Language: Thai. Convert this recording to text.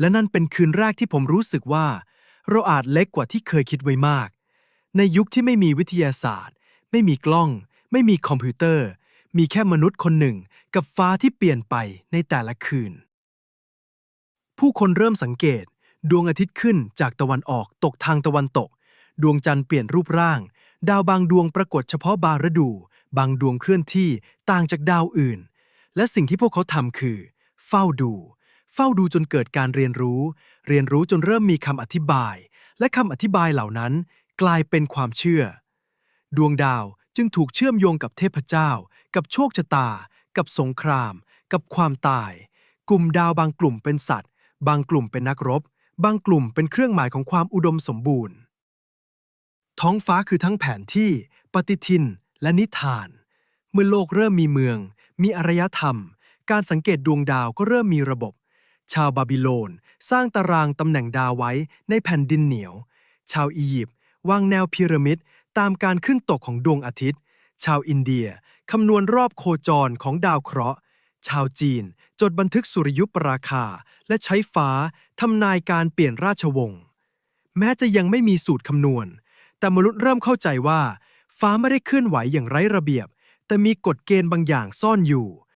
และนั่นเป็นคืนแรกที่ผมรู้สึกว่า เราอาจเล็กกว่าที่เคยคิดไว้มาก ในยุคที่ไม่มีวิทยาศาสตร์ ไม่มีกล้อง ไม่มีคอมพิวเตอร์ มีแค่มนุษย์คนหนึ่งกับฟ้าที่เปลี่ยนไปในแต่ละคืน ผู้คนเริ่มสังเกต ดวงอาทิตย์ขึ้นจากตะวันออกตกทางตะวันตก ดวงจันทร์เปลี่ยนรูปร่าง ดาวบางดวงปรากฏเฉพาะบางฤดู บางดวงเคลื่อนที่ต่างจากดาวอื่น และสิ่งที่พวกเขาทำคือ เฝ้าดู เฝ้าดูจนเกิดการเรียนรู้ เรียนรู้จนเริ่มมีคำอธิบาย และคำอธิบายเหล่านั้นกลายเป็นความเชื่อ ดวงดาวจึงถูกเชื่อมโยงกับเทพเจ้า กับโชคชะตา กับสงคราม กับความตาย กลุ่มดาวบางกลุ่มเป็นสัตว์ บางกลุ่มเป็นนักรบ บางกลุ่มเป็นเครื่องหมายของความอุดมสมบูรณ์ ท้องฟ้าคือทั้งแผนที่ ปฏิทิน และนิทาน เมื่อโลกเริ่มมีเมือง มีอารยธรรม การสังเกตดวงดาวก็เริ่มมีระบบ ชาวบาบิโลน สร้างตารางตำแหน่งดาวไว้ในแผ่นดินเหนียว ชาวอียิปต์วางแนวพีระมิดตามการขึ้นตกของดวงอาทิตย์ ชาวอินเดียคำนวณรอบโคจรของดาวเคราะห์ ชาวจีนจดบันทึกสุริยุปราคา และใช้ฟ้าทำนายการเปลี่ยนราชวงศ์ แม้จะยังไม่มีสูตรคำนวณ แต่มนุษย์เริ่มเข้าใจว่า ฟ้าไม่ได้เคลื่อนไหวอย่างไร้ระเบียบ แต่มีกฎเกณฑ์บางอย่างซ่อนอยู่